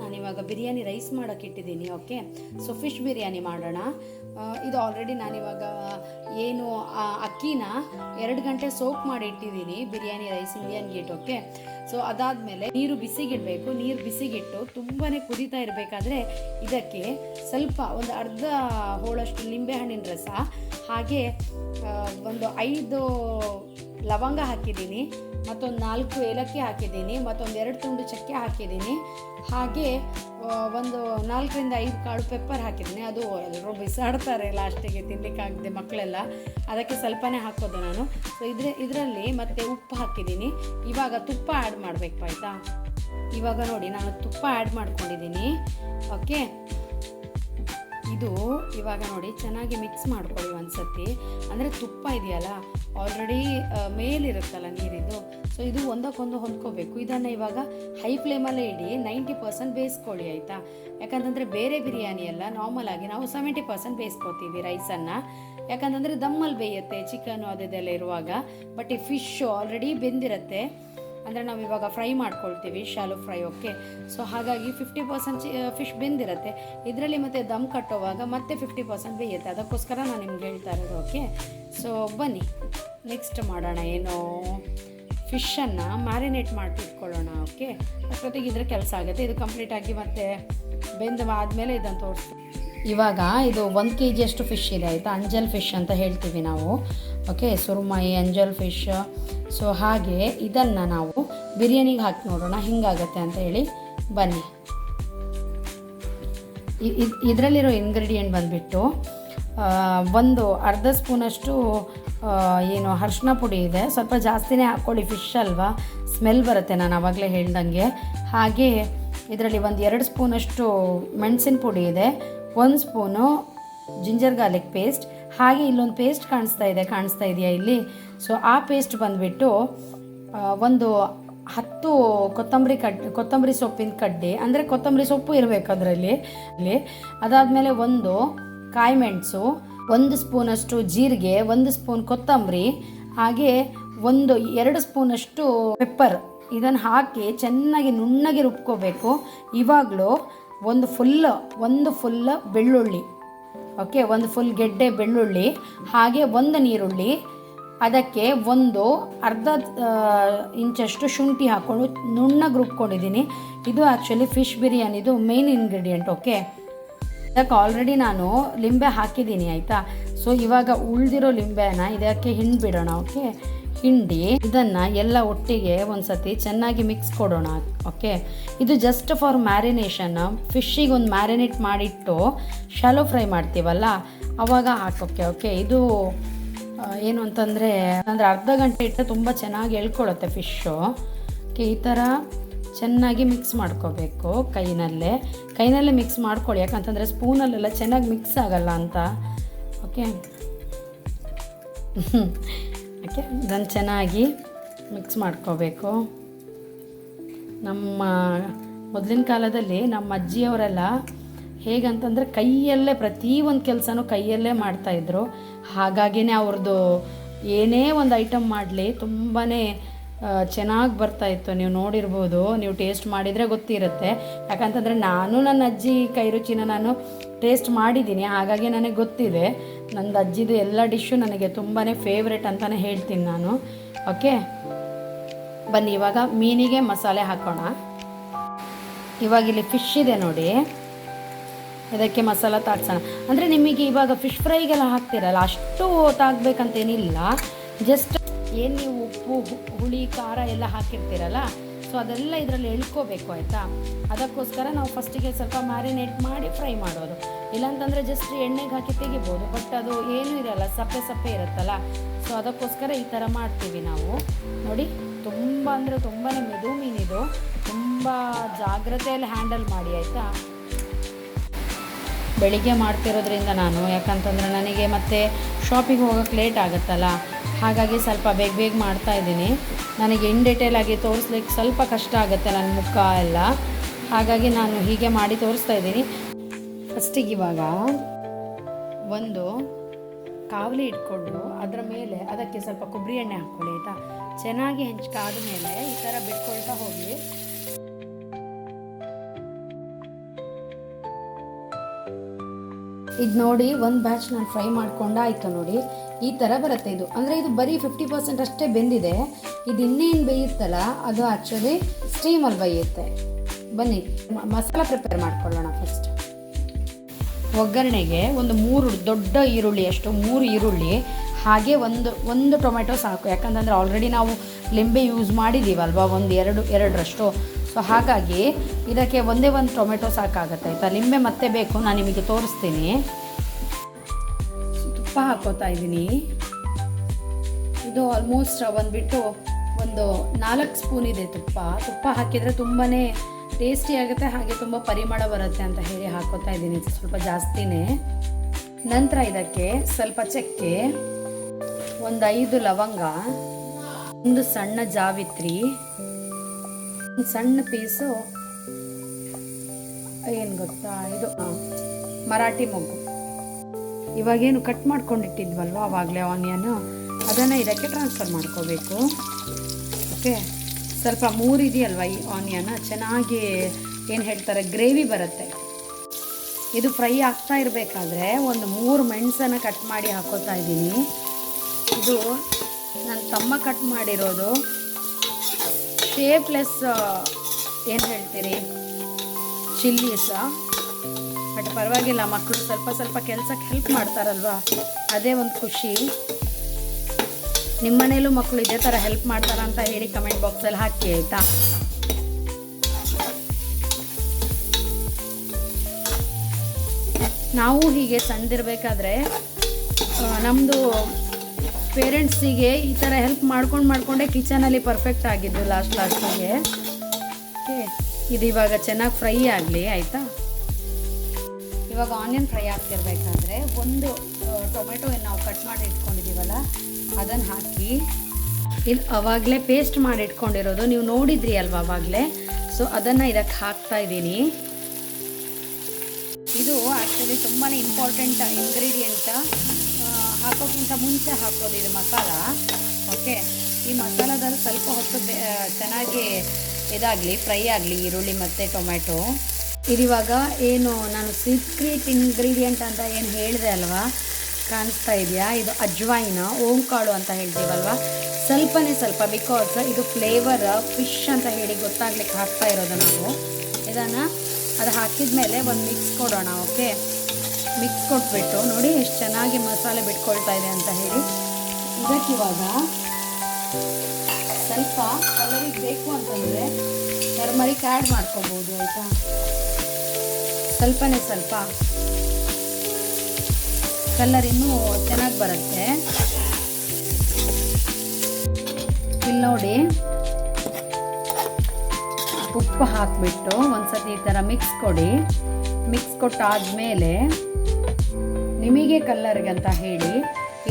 ನಾನಿವಾಗ ಬಿರಿಯಾನಿ ರೈಸ್ ಮಾಡೋಕೆ ಇಟ್ಟಿದ್ದೀನಿ ಓಕೆ ಸೊ ಫಿಶ್ ಬಿರಿಯಾನಿ ಮಾಡೋಣ. ಇದು ಆಲ್ರೆಡಿ ನಾನಿವಾಗ ಏನು ಅಕ್ಕಿನ ಎರಡು ಗಂಟೆ ಸೋಕ್ ಮಾಡಿ ಇಟ್ಟಿದ್ದೀನಿ, biryani rice Indian gate okay so ಅದಾದಮೇಲೆ ನೀರು ಬಿಸಿಗಿಡಬೇಕು. ನೀರು ಬಿಸಿಗಿಟ್ಟು ತುಂಬಾ ಕುದೀತಾ ಇರಬೇಕಾದ್ರೆ ಇದಕ್ಕೆ ಸ್ವಲ್ಪ ಒಂದು ಅರ್ಧ ಹೋಳಷ್ಟು ನಿಂಬೆಹಣ್ಣಿನ ರಸ, ಹಾಗೆ ಒಂದು ಐದು ಲವಂಗ ಹಾಕಿದ್ದೀನಿ, ಮತ್ತೊಂದು ನಾಲ್ಕು ಏಲಕ್ಕಿ ಹಾಕಿದ್ದೀನಿ, ಮತ್ತೊಂದು ಎರಡು ತುಂಡು ಚಕ್ಕೆ ಹಾಕಿದ್ದೀನಿ. ಹಾಗೆ ಒಂದು ನಾಲ್ಕರಿಂದ ಐದು ಕಾಳು ಪೆಪ್ಪರ್ ಹಾಕಿದ್ದೀನಿ. ಅದು ಎಲ್ಲರೂ ಬಿಸಾಡ್ತಾರೆ ಲಾಸ್ಟಿಗೆ ತಿನ್ನಲಿಕ್ಕಾಗದೆ ಮಕ್ಕಳೆಲ್ಲ. ಅದಕ್ಕೆ ಸ್ವಲ್ಪನೇ ಹಾಕೋದು ನಾನು. ಸೊ ಇದ್ರ, ಇದರಲ್ಲಿ ಮತ್ತೆ ಉಪ್ಪು ಹಾಕಿದ್ದೀನಿ. ಇವಾಗ ತುಪ್ಪ ಆ್ಯಡ್ ಮಾಡಬೇಕು, ಆಯಿತಾ? ಇವಾಗ ನೋಡಿ, ನಾನು ತುಪ್ಪ ಆ್ಯಡ್ ಮಾಡ್ಕೊಂಡಿದ್ದೀನಿ. ಓಕೆ ಇದು ಇವಾಗ ನೋಡಿ ಚೆನ್ನಾಗಿ ಮಿಕ್ಸ್ ಮಾಡ್ಕೊಳ್ಳಿ ಒಂದ್ಸತಿ. ಅಂದರೆ ತುಪ್ಪ ಇದೆಯಲ್ಲ ಆಲ್ರೆಡಿ ಮೇಲಿರುತ್ತಲ್ಲ ನೀರಿದು ಸೊ ಇದು ಒಂದಕ್ಕೊಂದು ಹೊಂದ್ಕೋಬೇಕು. ಇದನ್ನು ಇವಾಗ ಹೈ ಫ್ಲೇಮಲ್ಲೇ ಇಡಿ ನೈಂಟಿ ಪರ್ಸೆಂಟ್ ಬೇಯಿಸ್ಕೊಳ್ಳಿ ಆಯಿತಾ? ಯಾಕಂತಂದರೆ ಬೇರೆ ಬಿರಿಯಾನಿ ಎಲ್ಲ ನಾರ್ಮಲ್ ಆಗಿ ನಾವು ಸೆವೆಂಟಿ ಪರ್ಸೆಂಟ್ ಬೇಯಿಸ್ಕೊತೀವಿ ರೈಸನ್ನು ಯಾಕಂತಂದರೆ ದಮ್ಮಲ್ಲಿ ಬೇಯುತ್ತೆ ಚಿಕನು ಅದೆಲ್ಲ ಇರುವಾಗ. ಬಟ್ ಈ ಫಿಶ್ಶು ಆಲ್ರೆಡಿ ಬೆಂದಿರುತ್ತೆ. ಅಂದರೆ ನಾವು ಇವಾಗ ಫ್ರೈ ಮಾಡ್ಕೊಳ್ತೀವಿ ಶಾಲು ಫ್ರೈ ಓಕೆ ಸೊ ಹಾಗಾಗಿ ಫಿಫ್ಟಿ ಪರ್ಸೆಂಟ್ ಫಿಶ್ ಬೆಂದಿರುತ್ತೆ. ಇದರಲ್ಲಿ ಮತ್ತೆ ದಮ್ ಕಟ್ಟುವಾಗ ಮತ್ತೆ ಫಿಫ್ಟಿ ಪರ್ಸೆಂಟ್ ಬೇಯುತ್ತೆ. ಅದಕ್ಕೋಸ್ಕರ ನಾನು ನಿಮ್ಗೆ ಹೇಳ್ತಾ ಇರೋದು ಓಕೆ ಸೊ ಬನ್ನಿ. ನೆಕ್ಸ್ಟ್ ಮಾಡೋಣ ಏನು. ಫಿಶನ್ನು ಮ್ಯಾರಿನೇಟ್ ಮಾಡಿಟ್ಕೊಳ್ಳೋಣ ಓಕೆ ಅಷ್ಟೊತ್ತಿಗೆ ಇದ್ರೆ ಕೆಲಸ ಆಗುತ್ತೆ. ಇದು ಕಂಪ್ಲೀಟಾಗಿ ಮತ್ತೆ ಬೆಂದ ಆದಮೇಲೆ ಇದನ್ನು ತೋರಿಸ್ತೀನಿ. ಇವಾಗ ಇದು ಒಂದು ಕೆ ಜಿಯಷ್ಟು ಫಿಶ್ ಇದೆ, ಆಯಿತಾ? ಅಂಜಲ್ ಫಿಶ್ ಅಂತ ಹೇಳ್ತೀವಿ ನಾವು. ಓಕೆ ಸುರುಮಾಯಿ, ಅಂಜಲ್ ಫಿಶ್ ಸೊ ಹಾಗೆ ಇದನ್ನು ನಾವು ಬಿರಿಯಾನಿಗೆ ಹಾಕಿ ನೋಡೋಣ, ಹಿಂಗಾಗತ್ತೆ ಅಂತ ಹೇಳಿ ಬನ್ನಿ. ಇದರಲ್ಲಿರೋ ಇಂಗ್ರೀಡಿಯೆಂಟ್ ಬಂದುಬಿಟ್ಟು ಒಂದು ಅರ್ಧ ಸ್ಪೂನಷ್ಟು ಏನು ಅರ್ಶಿನ ಪುಡಿ ಇದೆ. ಸ್ವಲ್ಪ ಜಾಸ್ತಿನೇ ಹಾಕ್ಕೊಳ್ಳಿ ಫಿಶ್ ಅಲ್ವಾ? ಸ್ಮೆಲ್ ಬರುತ್ತೆ, ನಾನು ಆವಾಗಲೇ ಹೇಳ್ದಂಗೆ. ಹಾಗೆ ಇದರಲ್ಲಿ ಒಂದು ಎರಡು ಸ್ಪೂನಷ್ಟು ಮೆಣಸಿನ ಪುಡಿ ಇದೆ. ಒಂದು ಸ್ಪೂನು ಜಿಂಜರ್ ಗಾರ್ಲಿಕ್ ಪೇಸ್ಟ್. ಹಾಗೆ ಇಲ್ಲೊಂದು ಪೇಸ್ಟ್ ಕಾಣಿಸ್ತಾ ಇದೆ, ಕಾಣಿಸ್ತಾ ಇದೆಯಾ ಇಲ್ಲಿ? ಸೊ ಆ ಪೇಸ್ಟ್ ಬಂದುಬಿಟ್ಟು ಒಂದು ಹತ್ತು ಕೊತ್ತಂಬರಿ ಕಡ್, ಕೊತ್ತಂಬರಿ ಸೊಪ್ಪಿನ ಕಡ್ಡಿ, ಅಂದರೆ ಕೊತ್ತಂಬರಿ ಸೊಪ್ಪು ಇರಬೇಕು ಅದರಲ್ಲಿ. ಅಲ್ಲಿ ಅದಾದಮೇಲೆ ಒಂದು ಕಾಯಿ ಮೆಣಸು, ಒಂದು ಸ್ಪೂನಷ್ಟು ಜೀರಿಗೆ, ಒಂದು ಸ್ಪೂನ್ ಕೊತ್ತಂಬರಿ, ಹಾಗೆ ಒಂದು, ಎರಡು ಸ್ಪೂನಷ್ಟು ಪೆಪ್ಪರ್. ಇದನ್ನು ಹಾಕಿ ಚೆನ್ನಾಗಿ ನುಣ್ಣಗೆ ರುಬ್ಕೋಬೇಕು. ಇವಾಗಲೂ ಒಂದು ಫುಲ್ ಒಂದು ಫುಲ್ ಬೆಳ್ಳುಳ್ಳಿ. ಓಕೆ ಒಂದು ಫುಲ್ ಗೆಡ್ಡೆ ಬೆಳ್ಳುಳ್ಳಿ, ಹಾಗೆ ಒಂದು ನೀರುಳ್ಳಿ. ಅದಕ್ಕೆ ಒಂದು ಅರ್ಧ ಇಂಚಷ್ಟು ಶುಂಠಿ ಹಾಕ್ಕೊಂಡು ನುಣ್ಣಗೆ ರುಬ್ಕೊಂಡಿದ್ದೀನಿ ಇದು ಆ್ಯಕ್ಚುಲಿ ಫಿಶ್ ಬಿರಿಯಾನಿದು ಮೇನ್ ಇಂಗ್ರೀಡಿಯೆಂಟ್ ಓಕೆ ಅದಕ್ಕೆ ಆಲ್ರೆಡಿ ನಾನು ಲಿಂಬೆ ಹಾಕಿದ್ದೀನಿ, ಆಯಿತಾ? ಸೊ ಇವಾಗ ಉಳಿದಿರೋ ಲಿಂಬೆನ ಇದಕ್ಕೆ ಹಿಂಡ್ಬಿಡೋಣ ಓಕೆ ಹಿಂಡಿ, ಇದನ್ನು ಎಲ್ಲ ಒಟ್ಟಿಗೆ ಒಂದು ಸತಿ ಚೆನ್ನಾಗಿ ಮಿಕ್ಸ್ ಕೊಡೋಣ ಓಕೆ ಇದು ಜಸ್ಟ್ ಫಾರ್ ಮ್ಯಾರಿನೇಷನ್ ಫಿಶ್ಶಿಗೆ ಒಂದು ಮ್ಯಾರಿನೇಟ್ ಮಾಡಿಟ್ಟು ಶಾಲೋ ಫ್ರೈ ಮಾಡ್ತೀವಲ್ಲ, ಅವಾಗ ಹಾಕೋಕೆ ಓಕೆ ಇದು ಏನು ಅಂತಂದರೆ, ಅಂದರೆ ಅರ್ಧ ಗಂಟೆ ಇಟ್ಟರೆ ತುಂಬ ಚೆನ್ನಾಗಿ ಎಳ್ಕೊಳ್ಳುತ್ತೆ ಫಿಶ್ಶು ಓಕೆ ಈ ಥರ ಚೆನ್ನಾಗಿ ಮಿಕ್ಸ್ ಮಾಡ್ಕೋಬೇಕು ಕೈನಲ್ಲೇ. ಕೈನಲ್ಲೇ ಮಿಕ್ಸ್ ಮಾಡ್ಕೊಳ್ಳಿ, ಯಾಕಂತಂದರೆ ಸ್ಪೂನಲ್ಲೆಲ್ಲ ಚೆನ್ನಾಗಿ ಮಿಕ್ಸ್ ಆಗಲ್ಲ ಅಂತ. ಓಕೆ ಓಕೆ ಇದನ್ನು ಚೆನ್ನಾಗಿ ಮಿಕ್ಸ್ ಮಾಡ್ಕೋಬೇಕು. ನಮ್ಮ ಮೊದಲಿನ ಕಾಲದಲ್ಲಿ ನಮ್ಮ ಅಜ್ಜಿಯವರೆಲ್ಲ ಹೇಗಂತಂದರೆ ಕೈಯಲ್ಲೇ ಪ್ರತಿಯೊಂದು ಕೆಲಸನೂ ಕೈಯಲ್ಲೇ ಮಾಡ್ತಾಯಿದ್ರು ಹಾಗಾಗಿನೇ ಅವ್ರದ್ದು ಏನೇ ಒಂದು ಐಟಮ್ ಮಾಡಲಿ ತುಂಬಾ ಚೆನ್ನಾಗಿ ಬರ್ತಾಯಿತ್ತು ನೀವು ನೋಡಿರ್ಬೋದು, ನೀವು ಟೇಸ್ಟ್ ಮಾಡಿದರೆ ಗೊತ್ತಿರುತ್ತೆ. ಯಾಕಂತಂದರೆ ನಾನು ನನ್ನ ಅಜ್ಜಿ ಕೈ ರುಚಿನ ನಾನು ಟೇಸ್ಟ್ ಮಾಡಿದ್ದೀನಿ, ಹಾಗಾಗಿ ನನಗೆ ಗೊತ್ತಿದೆ. ನಂದು ಅಜ್ಜಿದು ಎಲ್ಲ ಡಿಶ್ಶು ನನಗೆ ತುಂಬಾ ಫೇವ್ರೆಟ್ ಅಂತಲೇ ಹೇಳ್ತೀನಿ ನಾನು. ಓಕೆ ಬನ್ನಿ, ಇವಾಗ ಮೀನಿಗೆ ಮಸಾಲೆ ಹಾಕೋಣ. ಇವಾಗ ಇಲ್ಲಿ ಫಿಶ್ ಇದೆ ನೋಡಿ. ಇದಕ್ಕೆ ಮಸಾಲ ತಾಡ್ಸೋಣ. ಅಂದರೆ ನಿಮಗೆ ಇವಾಗ ಫಿಶ್ ಫ್ರೈಗೆಲ್ಲ ಹಾಕ್ತಿರಲ್ಲ, ಅಷ್ಟು ತಾಗ್ಬೇಕಂತೇನಿಲ್ಲ ಜಸ್ಟ್ ಏನು ನೀವು ಉಪ್ಪು ಹುಳಿ, ಖಾರ ಎಲ್ಲ ಹಾಕಿರ್ತೀರಲ್ಲ ಸೊ ಅದೆಲ್ಲ ಇದರಲ್ಲಿ ಎಳ್ಕೋಬೇಕು, ಆಯಿತಾ? ಅದಕ್ಕೋಸ್ಕರ ನಾವು ಫಸ್ಟಿಗೆ ಸ್ವಲ್ಪ ಮ್ಯಾರಿನೇಟ್ ಮಾಡಿ ಫ್ರೈ ಮಾಡೋದು. ಇಲ್ಲಾಂತಂದರೆ ಜಸ್ಟ್ ಎಣ್ಣೆಗೆ ಹಾಕಿ ತೆಗಿಬೋದು. ಬಟ್ ಅದು ಏನೂ ಇರಲ್ಲ, ಸಪ್ಪೆ ಸಪ್ಪೆ ಇರುತ್ತಲ್ಲ. ಸೊ ಅದಕ್ಕೋಸ್ಕರ ಈ ಥರ ಮಾಡ್ತೀವಿ ನಾವು. ನೋಡಿ, ತುಂಬ ಅಂದರೆ ತುಂಬಾ ಮೆದು ಮೀನಿದು. ತುಂಬ ಜಾಗ್ರತೆಯಲ್ಲಿ ಹ್ಯಾಂಡಲ್ ಮಾಡಿ, ಆಯಿತಾ? ಬೆಳಿಗ್ಗೆ ಮಾಡ್ತಿರೋದ್ರಿಂದ ನಾನು. ಯಾಕಂತಂದರೆ ನನಗೆ ಮತ್ತೆ ಶಾಪಿಗೆ ಹೋಗೋಕ್ಕೆ ಲೇಟ್ ಆಗುತ್ತಲ್ಲ. ಹಾಗಾಗಿ ಸ್ವಲ್ಪ ಬೇಗ ಬೇಗ ಮಾಡ್ತಾ ಇದ್ದೀನಿ. ನನಗೆ ಇನ್ ಡೀಟೇಲ್ ಆಗಿ ತೋರಿಸ್ಲಿಕ್ಕೆ ಸ್ವಲ್ಪ ಕಷ್ಟ ಆಗುತ್ತೆ ನನ್ನ ಮುಖ ಎಲ್ಲ. ಹಾಗಾಗಿ ನಾನು ಹೀಗೆ ಮಾಡಿ ತೋರಿಸ್ತಾ ಇದ್ದೀನಿ. ಫಸ್ಟಿಗೆ ಇವಾಗ ಒಂದು ಕಾವಲಿ ಇಟ್ಕೊಂಡು ಅದರ ಮೇಲೆ ಅದಕ್ಕೆ ಸ್ವಲ್ಪ ಕೊಬ್ಬರಿ ಎಣ್ಣೆ ಹಾಕ್ಕೊಳ್ಳಿ, ಆಯಿತಾ? ಚೆನ್ನಾಗಿ ಹೆಂಚ್ಕಾದ ಮೇಲೆ ಈ ಥರ ಬಿಟ್ಕೊಳ್ತಾ ಹೋಗಿ. ಇದು ನೋಡಿ ಒಂದು ಬ್ಯಾಚ್ ನಾನು ಫ್ರೈ ಮಾಡ್ಕೊಂಡಾಯಿತು ನೋಡಿ? ಈ ಥರ ಬರುತ್ತೆ ಇದು. ಅಂದರೆ ಇದು ಬರೀ ಫಿಫ್ಟಿ ಪರ್ಸೆಂಟ್ ಅಷ್ಟೇ ಬೆಂದಿದೆ. ಇದು ಇನ್ನೇನು ಬೇಯುತ್ತಲ್ಲ, ಅದು ಆ್ಯಕ್ಚುಲಿ ಸ್ಟೀಮಲ್ಲಿ ಬೇಯುತ್ತೆ ಬನ್ನಿ, ಮಸಾಲ ಪ್ರಿಪೇರ್ ಮಾಡ್ಕೊಳ್ಳೋಣ ಫಸ್ಟ್ ಒಗ್ಗರಣೆಗೆ ಒಂದು ಮೂರು ದೊಡ್ಡ ಈರುಳ್ಳಿ ಅಷ್ಟು, ಮೂರು ಈರುಳ್ಳಿ, ಹಾಗೆ ಒಂದು ಒಂದು ಟೊಮೆಟೊ ಸಾಕು. ಯಾಕಂತಂದರೆ ಆಲ್ರೆಡಿ ನಾವು ಲಿಂಬೆ ಯೂಸ್ ಮಾಡಿದ್ದೀವಲ್ವ ಒಂದು ಎರಡು, ಎರಡರಷ್ಟು. ಸೊ ಹಾಗಾಗಿ ಇದಕ್ಕೆ ಒಂದೇ ಒಂದು ಟೊಮೆಟೊ ಸಾಕಾಗುತ್ತೆ. ಆಯಿತಾ? ಲಿಂಬೆ ಮತ್ತೆ ಬೇಕು, ನಾನು ನಿಮಗೆ ತೋರಿಸ್ತೀನಿ. ತುಪ್ಪ ಹಾಕೋತಾ ಇದ್ದೀನಿ. ಇದು ಆಲ್ಮೋಸ್ಟ್ ಬಂದುಬಿಟ್ಟು ಒಂದು ನಾಲ್ಕು ಸ್ಪೂನ್ ಇದೆ ತುಪ್ಪ. ತುಪ್ಪ ಹಾಕಿದರೆ ತುಂಬಾ ಟೇಸ್ಟಿ ಆಗುತ್ತೆ, ಹಾಗೆ ತುಂಬ ಪರಿಮಳ ಬರುತ್ತೆ ಅಂತ ಹೇಳಿ ಹಾಕೋತಾ ಇದ್ದೀನಿ. ಸ್ವಲ್ಪ ಜಾಸ್ತಿನೇ. ನಂತರ ಇದಕ್ಕೆ ಸ್ವಲ್ಪ ಚಕ್ಕೆ, ಒಂದು ಐದು ಲವಂಗ, ಒಂದು ಸಣ್ಣ ಜಾವಿತ್ರಿ, ಒಂದು ಸಣ್ಣ ಪೀಸು, ಏನು ಗೊತ್ತಾ, ಇದು ಮರಾಠಿ ಮೊಗ್ಗು. ಇವಾಗೇನು ಕಟ್ ಮಾಡ್ಕೊಂಡಿಟ್ಟಿದ್ವಲ್ವ ಆವಾಗಲೇ ಆನಿಯನು ಅದನ್ನು ಇದಕ್ಕೆ ಟ್ರಾನ್ಸ್ಫರ್ ಮಾಡ್ಕೋಬೇಕು. ಓಕೆ ಸ್ವಲ್ಪ ಮೂರು ಇದೆಯಲ್ವ ಈ ಆನಿಯನ್ ಚೆನ್ನಾಗಿ ಏನು ಹೇಳ್ತಾರೆ ಗ್ರೇವಿ ಬರುತ್ತೆ. ಇದು ಫ್ರೈ ಆಗ್ತಾ ಇರಬೇಕಾದ್ರೆ ಒಂದು ಮೂರು ಮೆಣಸನ್ನು ಕಟ್ ಮಾಡಿ ಹಾಕೋತಾ ಇದ್ದೀನಿ. ಇದು ನನ್ನ ತಮ್ಮ ಕಟ್ ಮಾಡಿರೋದು. ಶೇಪ್ಲೆಸ್ ಏನು ಹೇಳ್ತೀರಿ? ಚಿಲ್ಲೀಸ ಬಟ್ ಪರವಾಗಿಲ್ಲ ಮಕ್ಕಳು ಸ್ವಲ್ಪ ಸ್ವಲ್ಪ ಕೆಲಸಕ್ಕೆ ಹೆಲ್ಪ್ ಮಾಡ್ತಾರಲ್ವಾ? ಅದೇ ಒಂದು ಖುಷಿ. ನಿಮ್ಮ ಮನೇಲೂ ಮಕ್ಕಳು ಇದೇ ಥರ ಹೆಲ್ಪ್ ಮಾಡ್ತಾರ ಅಂತ ಹೇಳಿ ಕಮೆಂಟ್ ಬಾಕ್ಸಲ್ಲಿ ಹಾಕಿ, ಆಯಿತಾ? ನಾವು ಹೀಗೆ ಸಣ್ಣದಿರಬೇಕಾದ್ರೆ ನಮ್ಮದು ಪೇರೆಂಟ್ಸಿಗೆ ಈ ಥರ ಹೆಲ್ಪ್ ಮಾಡ್ಕೊಂಡು ಮಾಡಿಕೊಂಡೆ ಕಿಚನಲ್ಲಿ ಪರ್ಫೆಕ್ಟ್ ಆಗಿದ್ದು ಲಾಸ್ಟ್ ಲಾಸ್ಟಿಗೆ ಓಕೆ, ಇದು ಇವಾಗ ಚೆನ್ನಾಗಿ ಫ್ರೈ ಆಗಲಿ, ಆಯಿತಾ? ಇವಾಗ ಆನಿಯನ್ ಫ್ರೈ ಆಗ್ತಿರ್ಬೇಕಾದ್ರೆ ಒಂದು ಟೊಮೆಟೊ ನಾವು ಕಟ್ ಮಾಡಿ ಇಟ್ಕೊಂಡಿದ್ದೀವಲ್ಲ ಅದನ್ನು ಹಾಕಿ ಇಲ್ಲಿ ಅವಾಗಲೇ ಪೇಸ್ಟ್ ಮಾಡಿ ಇಟ್ಕೊಂಡಿರೋದು ನೀವು ನೋಡಿದ್ರಿ ಅಲ್ವಾ ಅವಾಗಲೇ? ಸೊ ಅದನ್ನು ಇದಕ್ಕೆ ಹಾಕ್ತಾ ಇದ್ದೀನಿ. ಇದು ಆ್ಯಕ್ಚುಲಿ ತುಂಬಾ ಇಂಪಾರ್ಟೆಂಟ್ ಇಂಗ್ರೀಡಿಯೆಂಟ್ ಹಾಕೋಕ್ಕಿಂತ ಮುಂಚೆ ಹಾಕೋದು ಇದು ಮಸಾಲ. ಓಕೆ ಈ ಮಸಾಲದಲ್ಲಿ ಸ್ವಲ್ಪ ಹೊತ್ತು ಚೆನ್ನಾಗಿ ಇದಾಗಲಿ, ಫ್ರೈ ಆಗಲಿ, ಈರುಳ್ಳಿ ಮತ್ತು ಟೊಮೆಟೊ ಇದಿವಾಗ ಏನು ನಾನು ಸೀಕ್ರೆಟ್ ಇಂಗ್ರೀಡಿಯೆಂಟ್ ಅಂತ ಏನು ಹೇಳಿದೆ ಅಲ್ವಾ? ಕಾಣಿಸ್ತಾ ಇದೆಯಾ? ಇದು ಅಜ್ವಾಯಿನ ಓಂಕಾಳು ಅಂತ ಹೇಳ್ತೀವಲ್ವಾ? ಸ್ವಲ್ಪನೇ ಸ್ವಲ್ಪ ಬಿಕಾಸ್ ಇದು ಫ್ಲೇವರ್ ಫಿಶ್ ಅಂತ ಹೇಳಿ ಗೊತ್ತಾಗ್ಲಿಕ್ಕೆ ಹಾಕ್ತಾ ಇರೋದು ನಾವು. ಇದನ್ನು ಅದು ಹಾಕಿದ ಮೇಲೆ ಒಂದು ಮಿಕ್ಸ್ ಕೊಡೋಣ ಓಕೆ ಮಿಕ್ಸ್ ಕೊಟ್ಬಿಟ್ಟು ನೋಡಿ ಎಷ್ಟು ಚೆನ್ನಾಗಿ ಮಸಾಲೆ ಬಿಟ್ಕೊಳ್ತಾ ಇದೆ ಅಂತ ಹೇಳಿ. ಇದಕ್ಕಿವಾಗ ಸ್ವಲ್ಪ ಕಲರಿಗೆ ಬೇಕು ಅಂತಂದರೆ ಟರ್ಮರಿಕ್ ಆ್ಯಡ್ ಮಾಡ್ಕೋಬೋದು, ಆಯಿತಾ? ಸ್ವಲ್ಪನೇ ಸ್ವಲ್ಪ. ಕಲರ್ ಇನ್ನೂ ಚೆನ್ನಾಗಿ ಬರುತ್ತೆ. ಇಲ್ಲಿ ನೋಡಿ. ಉಪ್ಪು ಹಾಕಿಬಿಟ್ಟು ಒಂದ್ಸತಿ ಈ ಥರ ಮಿಕ್ಸ್ ಕೊಡಿ. ಮಿಕ್ಸ್ ಕೊಟ್ಟಾದ್ಮೇಲೆ ನಿಮಗೆ ಕಲ್ಲರ್ಗೆ ಅಂತ ಹೇಳಿ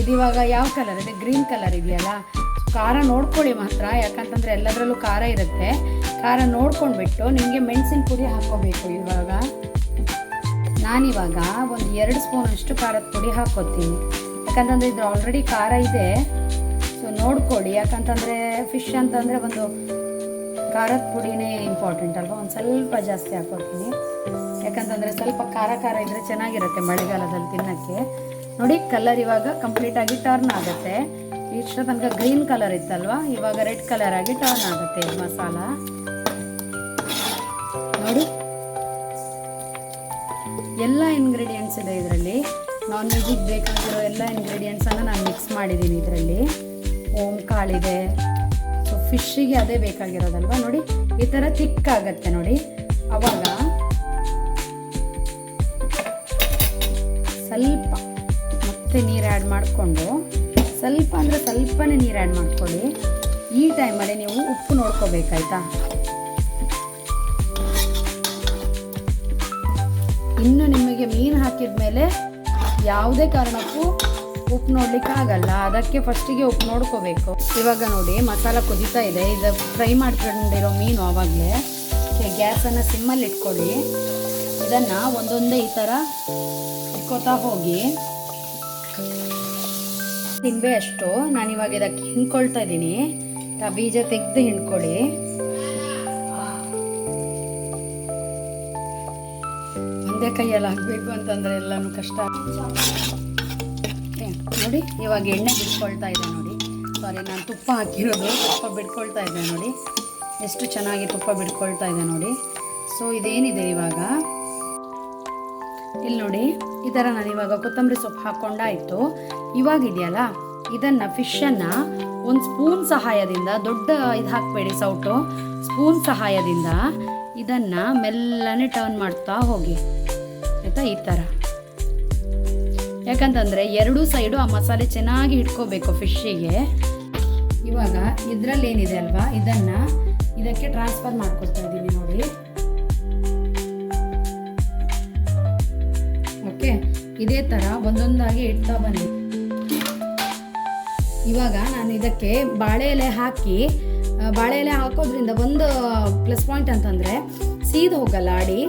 ಇದಿವಾಗ ಯಾವ ಕಲರ್ ಇದೆ ಗ್ರೀನ್ ಕಲರ್ ಇದೆಯಲ್ಲ? ಖಾರ ನೋಡ್ಕೊಳ್ಳಿ ಮಾತ್ರ, ಯಾಕಂತಂದರೆ ಎಲ್ಲದರಲ್ಲೂ ಖಾರ ಇರುತ್ತೆ. ಖಾರ ನೋಡ್ಕೊಂಡ್ಬಿಟ್ಟು ನಿಮಗೆ ಮೆಣಸಿನ ಪುಡಿ ಹಾಕೋಬೇಕು ಇವಾಗ. ನಾನಿವಾಗ ಒಂದು ಎರಡು ಸ್ಪೂನ್ ಅಷ್ಟು ಖಾರದ ಪುಡಿ ಹಾಕೋತೀನಿ ಯಾಕಂತಂದರೆ ಇದ್ರ ಆಲ್ರೆಡಿ ಖಾರ ಇದೆ. ಸೊ ನೋಡ್ಕೊಳ್ಳಿ ಯಾಕಂತಂದರೆ ಫಿಶ್ ಅಂತಂದರೆ ಒಂದು ಖಾರದ ಪುಡಿನೇ ಇಂಪಾರ್ಟೆಂಟ್ ಅಲ್ವಾ? ಒಂದು ಸ್ವಲ್ಪ ಜಾಸ್ತಿ ಹಾಕೋತೀನಿ ಯಾಕಂತಂದರೆ ಸ್ವಲ್ಪ ಖಾರ ಖಾರ ಇದ್ದರೆ ಚೆನ್ನಾಗಿರುತ್ತೆ ಮಳೆಗಾಲದಲ್ಲಿ ತಿನ್ನೋಕ್ಕೆ. ನೋಡಿ ಕಲರ್ ಇವಾಗ ಕಂಪ್ಲೀಟಾಗಿ ಟರ್ನ್ ಆಗುತ್ತೆ. ಇಷ್ಟ ತನಕ ಗ್ರೀನ್ ಕಲರ್ ಇತ್ತಲ್ವಾ? ಇವಾಗ ರೆಡ್ ಕಲರ್ ಆಗಿ ಟರ್ನ್ ಆಗುತ್ತೆ ಮಸಾಲ. ನೋಡಿ ಎಲ್ಲ ಇಂಗ್ರೀಡಿಯೆಂಟ್ಸ್ ಇದೆ ಇದರಲ್ಲಿ. ನಾನ್ ವೆಜ್ಜಿಗೆ ಬೇಕಾಗಿರೋ ಎಲ್ಲ ಇಂಗ್ರೀಡಿಯೆಂಟ್ಸನ್ನು ನಾನು ಮಿಕ್ಸ್ ಮಾಡಿದ್ದೀನಿ ಇದರಲ್ಲಿ. ಓಮ್ ಕಾಳಿದೆ. ಸೊ ಫಿಶ್ಶಿಗೆ ಅದೇ ಬೇಕಾಗಿರೋದಲ್ವ? ನೋಡಿ, ಈ ಥರ ಥಿಕ್ ಆಗತ್ತೆ ನೋಡಿ. ಅವಾಗ ಸ್ವಲ್ಪ, ಮತ್ತೆ ನೀರು ಆ್ಯಡ್ ಮಾಡಿಕೊಂಡು, ಸ್ವಲ್ಪ ಅಂದರೆ ಸ್ವಲ್ಪನೇ ನೀರು ಆ್ಯಡ್ ಮಾಡ್ಕೊಳ್ಳಿ. ಈ ಟೈಮಲ್ಲಿ ನೀವು ಉಪ್ಪು ನೋಡ್ಕೋಬೇಕಾಯ್ತಾ? ಇನ್ನು ನಿಮಗೆ ಮೀನು ಹಾಕಿದ ಮೇಲೆ ಯಾವುದೇ ಕಾರಣಕ್ಕೂ ಉಪ್ಪು ನೋಡ್ಲಿಕ್ಕೆ ಆಗಲ್ಲ. ಅದಕ್ಕೆ ಫಸ್ಟಿಗೆ ಉಪ್ಪು ನೋಡ್ಕೋಬೇಕು. ಇವಾಗ ನೋಡಿ, ಮಸಾಲ ಕುದೀತಾ ಇದೆ. ಇದು ಫ್ರೈ ಮಾಡ್ಕೊಂಡಿರೋ ಮೀನು ಆವಾಗಲೇ. ಗ್ಯಾಸನ್ನು ಸಿಮ್ಮಲ್ಲಿ ಇಟ್ಕೊಳ್ಳಿ. ಇದನ್ನು ಒಂದೊಂದೇ ಈ ಥರ ಇಟ್ಕೋತಾ ಹೋಗಿ. ನಿಂಬೆ ಅಷ್ಟು. ನಾನಿವಾಗ ಇದಕ್ಕೆ ಹಿಂಡ್ಕೊಳ್ತಾ ಇದ್ದೀನಿ. ಬೀಜ ತೆಗೆದು ಹಿಂಡ್ಕೊಳ್ಳಿ. ಒಂದೇ ಕೈಯಲ್ಲಿ ಹಾಕಬೇಕು ಅಂತಂದರೆ ಎಲ್ಲನೂ ಕಷ್ಟ. ನೋಡಿ, ಇವಾಗ ಎಣ್ಣೆ ಬಿಟ್ಕೊಳ್ತಾ ಇದೆ ನೋಡಿ. ಸಾರಿ ನಾನು ತುಪ್ಪ ಹಾಕಿರೋದು. ತುಪ್ಪ ಬಿಟ್ಕೊಳ್ತಾ ಇದೆ ನೋಡಿ. ಎಷ್ಟು ಚೆನ್ನಾಗಿ ತುಪ್ಪ ಬಿಟ್ಕೊಳ್ತಾ ಇದೆ ನೋಡಿ. ಸೊ ಇದೇನಿದೆ ಇವಾಗ? ಇಲ್ಲಿ ನೋಡಿ ಈ ಥರ ನಾನು ಇವಾಗ ಕೊತ್ತಂಬರಿ ಸೊಪ್ಪು ಹಾಕ್ಕೊಂಡಾಯಿತು ಇವಾಗ ಇದೆಯಲ್ಲ, ಇದನ್ನು ಫಿಶನ್ನು ಒಂದು ಸ್ಪೂನ್ ಸಹಾಯದಿಂದ, ದೊಡ್ಡ ಇದು ಹಾಕಬೇಡಿ ಸೌಟು ಸ್ಪೂನ್ ಸಹಾಯದಿಂದ ಇದನ್ನು ಮೆಲ್ಲನೆ ಟರ್ನ್ ಮಾಡ್ತಾ ಹೋಗಿ. ಆಯಿತಾ ಈ ಥರ ಯಾಕಂತಂದರೆ ಎರಡೂ ಸೈಡು ಆ ಮಸಾಲೆ ಚೆನ್ನಾಗಿ ಇಟ್ಕೋಬೇಕು ಫಿಶ್ಶಿಗೆ. ಇವಾಗ ಇದರಲ್ಲಿ ಏನಿದೆ ಅಲ್ವಾ? ಇದನ್ನು ಇದಕ್ಕೆ ಟ್ರಾನ್ಸ್ಫರ್ ಮಾಡ್ಕೊಳ್ತಾ ಇದ್ದೀನಿ ನೋಡಿ. ಓಕೆ? ಇದೇ ಥರ ಒಂದೊಂದಾಗಿ ಇಡ್ತಾ ಬನ್ನಿ. ಇವಾಗ ನಾನು ಇದಕ್ಕೆ ಬಾಳೆ ಎಲೆ ಹಾಕಿ ಬಾಳೆ ಎಲೆ ಹಾಕೋದ್ರಿಂದ ಒಂದು ಪ್ಲಸ್ ಪಾಯಿಂಟ್ ಅಂತಂದರೆ, ಸೀದು ಹೋಗಲ್ಲ ಅಡಿ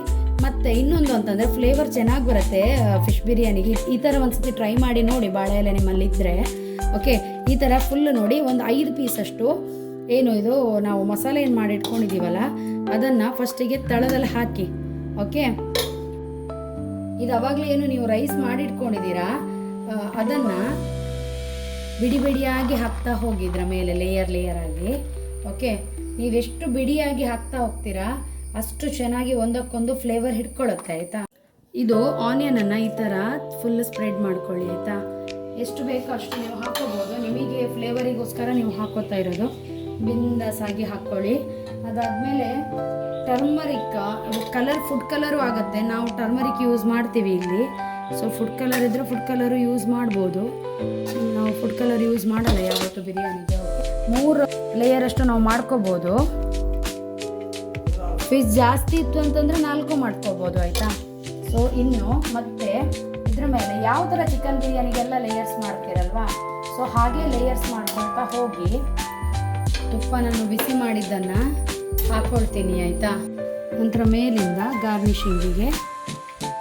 ಮತ್ತು ಇನ್ನೊಂದು ಅಂತಂದರೆ ಫ್ಲೇವರ್ ಚೆನ್ನಾಗಿ ಬರುತ್ತೆ ಫಿಶ್ ಬಿರಿಯಾನಿಗೆ. ಈ ಥರ ಒಂದ್ಸತಿ ಟ್ರೈ ಮಾಡಿ ನೋಡಿ ಬಾಳೆ ಎಲೆ ನಿಮ್ಮಲ್ಲಿ ಇದ್ರೆ ಓಕೆ ಈ ಥರ ಫುಲ್ ನೋಡಿ ಒಂದು ಐದು ಪೀಸಷ್ಟು ಏನು ಇದು, ನಾವು ಮಸಾಲೆ ಏನು ಮಾಡಿ ಇಟ್ಕೊಂಡಿದ್ದೀವಲ್ಲ ಅದನ್ನು ಫಸ್ಟಿಗೆ ತಳದಲ್ಲಿ ಹಾಕಿ. ಓಕೆ ಇದು ಅವಾಗಲೇ ಏನು ನೀವು ರೈಸ್ ಮಾಡಿ ಇಟ್ಕೊಂಡಿದ್ದೀರಾ ಅದನ್ನ ಬಿಡಿ ಬಿಡಿಯಾಗಿ ಹಾಕ್ತಾ ಹೋಗಿದ್ರ ಮೇಲೆ ಲೇಯರ್ ಲೇಯರ್ ಆಗಿ. ಓಕೆ ನೀವೆಷ್ಟು ಬಿಡಿಯಾಗಿ ಹಾಕ್ತಾ ಹೋಗ್ತೀರಾ ಅಷ್ಟು ಚೆನ್ನಾಗಿ ಒಂದಕ್ಕೊಂದು ಫ್ಲೇವರ್ ಹಿಡ್ಕೊಳ್ಳುತ್ತೆ ಆಯಿತಾ? ಇದು ಆನಿಯನನ್ನು ಈ ಥರ ಫುಲ್ ಸ್ಪ್ರೆಡ್ ಮಾಡ್ಕೊಳ್ಳಿ ಆಯಿತಾ? ಎಷ್ಟು ಬೇಕೋ ಅಷ್ಟು ನೀವು ಹಾಕೋಬೋದು ನಿಮಗೆ ಫ್ಲೇವರಿಗೋಸ್ಕರ ನೀವು ಹಾಕೋತಾ ಇರೋದು. ಬಿಂದಾಸ್ ಆಗಿ ಹಾಕ್ಕೊಳ್ಳಿ. ಅದಾದಮೇಲೆ ಟರ್ಮರಿಕ್ ಕಲರ್ ಫುಡ್ ಕಲರು ಆಗುತ್ತೆ. ನಾವು ಟರ್ಮರಿಕ್ ಯೂಸ್ ಮಾಡ್ತೀವಿ ಇಲ್ಲಿ. ಸೊ ಫುಡ್ ಕಲರ್ ಇದ್ದರೆ ಫುಡ್ ಕಲರು ಯೂಸ್ ಮಾಡ್ಬೋದು. ನಾವು ಫುಡ್ ಕಲರ್ ಯೂಸ್ ಮಾಡಲ್ಲ ಯಾವತ್ತು ಬಿರಿಯಾನಿಗೆ. ಮೂರು ಲೇಯರ್ ಅಷ್ಟು ನಾವು ಮಾಡ್ಕೋಬೋದು. ಫಿಶ್ ಜಾಸ್ತಿ ಇತ್ತು ಅಂತಂದರೆ ನಾಲ್ಕು ಮಾಡ್ಕೋಬೋದು, ಆಯಿತಾ? ಸೊ ಇನ್ನು ಮತ್ತೆ ಇದ್ರ ಮೇಲೆ ಯಾವ ಥರ ಚಿಕನ್ ಬಿರಿಯಾನಿಗೆಲ್ಲ ಲೇಯರ್ಸ್ ಮಾಡ್ತೀರಲ್ವಾ? ಸೊ ಹಾಗೆ ಲೇಯರ್ಸ್ ಮಾಡ್ಕೊಳ್ತಾ ಹೋಗಿ ತುಪ್ಪ ನಾನು ಬಿಸಿ ಮಾಡಿದ್ದನ್ನು ಹಾಕ್ಕೊಳ್ತೀನಿ ಆಯಿತಾ? ನಂತರ ಮೇಲಿಂದ ಗಾರ್ನಿಶಿಂಗಿಗೆ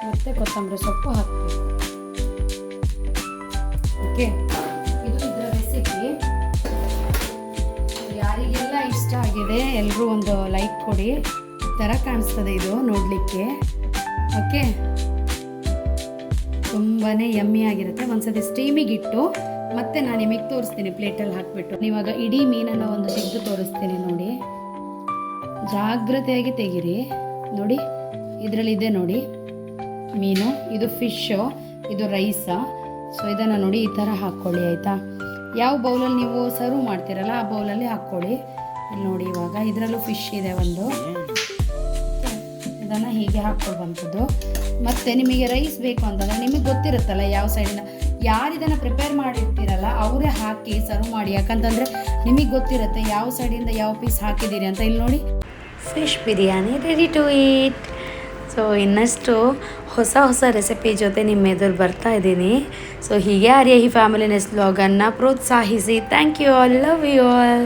ಮತ್ತೆ ಕೊತ್ತಂಬರಿ ಸೊಪ್ಪು ಹಾಕ್ತೀನಿ ಓಕೆ ಇದು ರೆಸಿಪಿ ಯಾರಿಗೆಲ್ಲ ಇಷ್ಟ ಆಗಿದೆ ಎಲ್ಲರೂ ಒಂದು ಲೈಕ್ ಕೊಡಿ. ಥರ ಕಾಣಿಸ್ತದೆ ಇದು ನೋಡಲಿಕ್ಕೆ. ಓಕೆ ತುಂಬಾ ಯಮ್ಮಿ ಆಗಿರುತ್ತೆ. ಒಂದ್ಸತಿ ಸ್ಟೀಮಿಗೆ ಇಟ್ಟು ಮತ್ತೆ ನಾನು ನಿಮಗೆ ತೋರಿಸ್ತೀನಿ ಪ್ಲೇಟಲ್ಲಿ ಹಾಕ್ಬಿಟ್ಟು. ಇವಾಗ ಇಡೀ ಮೀನನ್ನು ಒಂದು ತೆಗೆದು ತೋರಿಸ್ತೀನಿ ನೋಡಿ. ಜಾಗ್ರತೆಯಾಗಿ ತೆಗಿರಿ. ನೋಡಿ, ಇದರಲ್ಲಿ ಇದೆ ನೋಡಿ ಮೀನು. ಇದು ಫಿಶ್ಶು ಇದು ರೈಸ ಸೊ ಇದನ್ನು ನೋಡಿ ಈ ಥರ ಹಾಕ್ಕೊಳ್ಳಿ ಆಯಿತಾ? ಯಾವ ಬೌಲಲ್ಲಿ ನೀವು ಸರ್ವ್ ಮಾಡ್ತೀರಲ್ಲ, ಆ ಬೌಲಲ್ಲಿ ಹಾಕ್ಕೊಳ್ಳಿ ನೋಡಿ ಇವಾಗ ಇದರಲ್ಲೂ ಫಿಶ್ ಇದೆ ಒಂದು. ಇದನ್ನು ಹೀಗೆ ಹಾಕ್ಕೊಳ್ಬಂಥದ್ದು ಮತ್ತು ನಿಮಗೆ ರೈಸ್ ಬೇಕು ಅಂತಂದರೆ ನಿಮಗೆ ಗೊತ್ತಿರುತ್ತಲ್ಲ ಯಾವ ಸೈಡಿನ ಯಾರು ಇದನ್ನು ಪ್ರಿಪೇರ್ ಮಾಡಿರ್ತೀರಲ್ಲ ಅವರೇ ಹಾಕಿ ಸರ್ವ್ ಮಾಡಿ. ಯಾಕಂತಂದರೆ ನಿಮಗೆ ಗೊತ್ತಿರುತ್ತೆ ಯಾವ ಸೈಡಿಂದ ಯಾವ ಪೀಸ್ ಹಾಕಿದ್ದೀರಿ ಅಂತ. ಇಲ್ಲಿ ನೋಡಿ. Fish biryani ready to eat so ಇನ್ನಷ್ಟು ಹೊಸ ಹೊಸ ರೆಸಿಪಿ ಜೊತೆ ನಿಮ್ಮ ಎದುರು ಬರ್ತಾ ಇದ್ದೀನಿ. ಸೊ ಹೀಗೆ ಆರ್ಯ ಈ ಫ್ಯಾಮಿಲಿ ನೆಸ್ ಬ್ಲಾಗನ್ನು ಪ್ರೋತ್ಸಾಹಿಸಿ. Thank you all love you all